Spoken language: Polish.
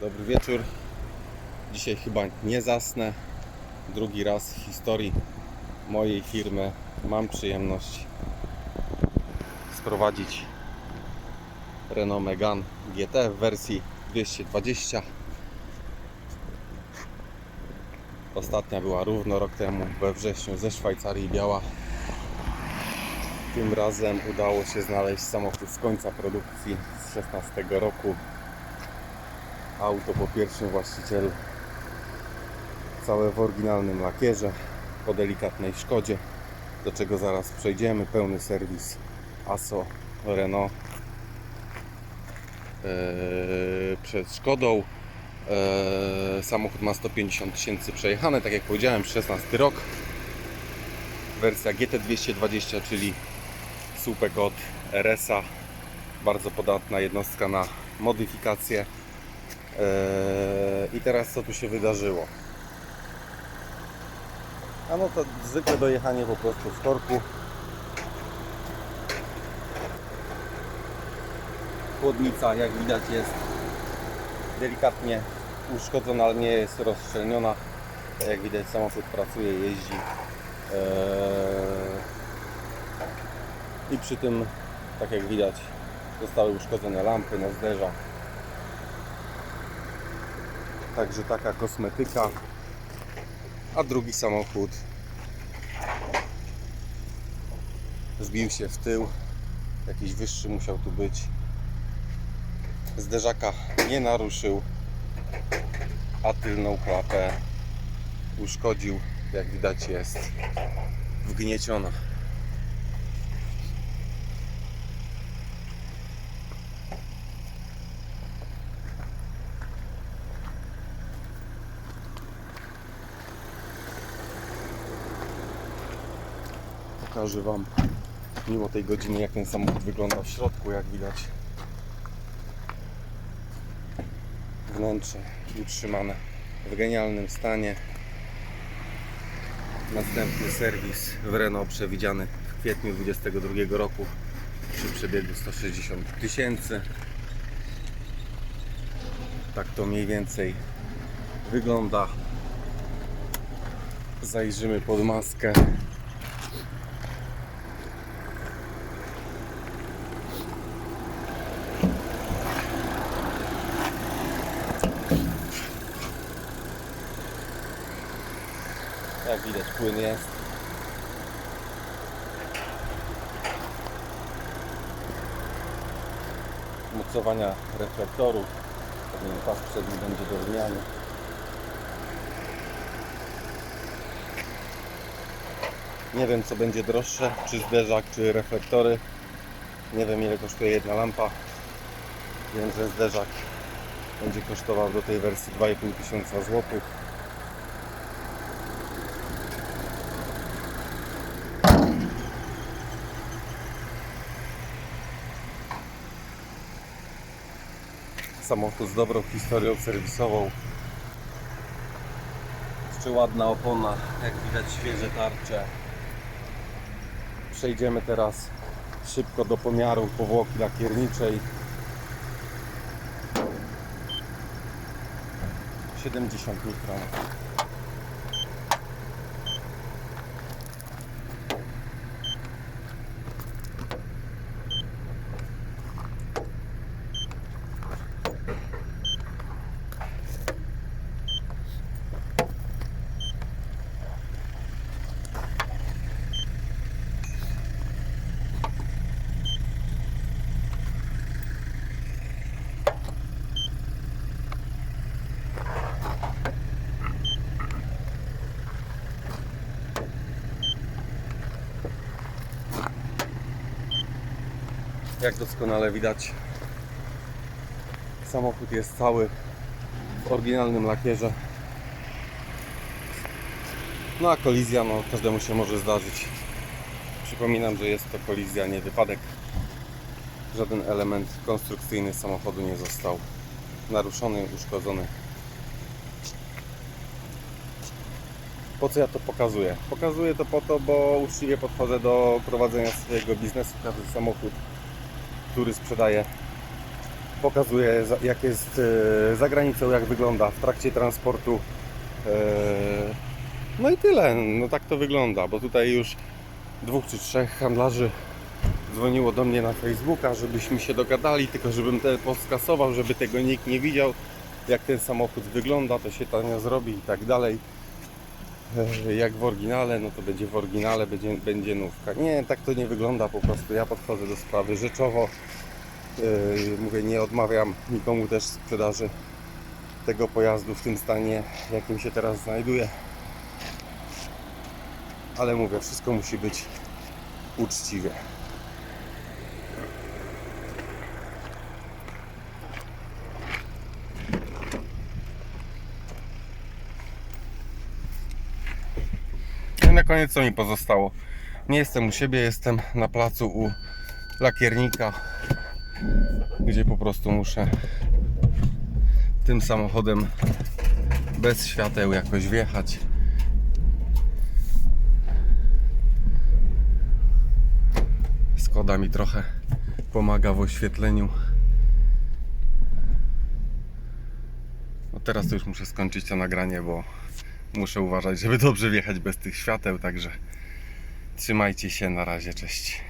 Dobry wieczór. Dzisiaj chyba nie zasnę. Drugi raz w historii mojej firmy mam przyjemność sprowadzić Renault Megane GT w wersji 220. Ostatnia była równo rok temu we wrześniu ze Szwajcarii biała. Tym razem udało się znaleźć samochód z końca produkcji z 16 roku. Auto po pierwszym właścicielu. Całe w oryginalnym lakierze, po delikatnej szkodzie, do czego zaraz przejdziemy. Pełny serwis ASO Renault eee, przed Szkodą. Eee, samochód ma 150 tysięcy przejechane, tak jak powiedziałem, 16 rok. Wersja GT220, czyli słupek od RS-a. Bardzo podatna jednostka na modyfikację. Eee, I teraz co tu się wydarzyło? A no to zwykłe dojechanie po prostu w korku. Chłodnica jak widać jest delikatnie uszkodzona, ale nie jest rozszczelniona. Tak Jak widać samochód pracuje, jeździ. Eee, I przy tym, tak jak widać, zostały uszkodzone lampy na zderzach. Także taka kosmetyka. A drugi samochód zbił się w tył. Jakiś wyższy musiał tu być. Zderzaka nie naruszył, a tylną klapę uszkodził. Jak widać jest wgnieciona. Pokażę Wam mimo tej godziny jak ten samochód wygląda w środku, jak widać. Wnętrze utrzymane w genialnym stanie. Następny serwis w Renault przewidziany w kwietniu 2022 roku przy przebiegu 160 tysięcy. Tak to mniej więcej wygląda. Zajrzymy pod maskę Jak widać płyn jest. Mocowania reflektorów. Pas przedni będzie do zmiany. Nie wiem co będzie droższe, czy zderzak, czy reflektory. Nie wiem ile kosztuje jedna lampa. Wiem, że zderzak będzie kosztował do tej wersji 2,5 tysiąca samochód z dobrą historią serwisową. Jeszcze ładna opona, jak widać świeże tarcze. Przejdziemy teraz szybko do pomiaru powłoki lakierniczej. 70 mikron. Jak doskonale widać, samochód jest cały w oryginalnym lakierze. No a kolizja, no każdemu się może zdarzyć. Przypominam, że jest to kolizja, nie wypadek. Żaden element konstrukcyjny samochodu nie został naruszony, uszkodzony. Po co ja to pokazuję? Pokazuję to po to, bo uczciwie podchodzę do prowadzenia swojego biznesu. Każdy samochód, który sprzedaję, pokazuje jak jest e, za granicą, jak wygląda w trakcie transportu. E, No i tyle, no tak to wygląda, bo tutaj już dwóch czy trzech handlarzy dzwoniło do mnie na Facebooka, żebyśmy się dogadali, tylko żebym ten post skasował, żeby tego nikt nie widział, jak ten samochód wygląda, to się tanio zrobi i tak dalej. E, Jak w oryginale, no to będzie w oryginale, będzie, będzie nówka. Nie, tak to nie wygląda po prostu. Ja podchodzę do sprawy rzeczowo. E, Mówię, nie odmawiam nikomu też sprzedaży tego pojazdu w tym stanie, jakim się teraz znajduje. Ale mówię, wszystko musi być uczciwie. Na koniec co mi pozostało? Nie jestem u siebie, jestem na placu u lakiernika, gdzie po prostu muszę tym samochodem bez świateł jakoś wjechać. Skoda mi trochę pomaga w oświetleniu. No teraz to już muszę skończyć to nagranie, bo muszę uważać, żeby dobrze wjechać bez tych świateł, także trzymajcie się, na razie, cześć.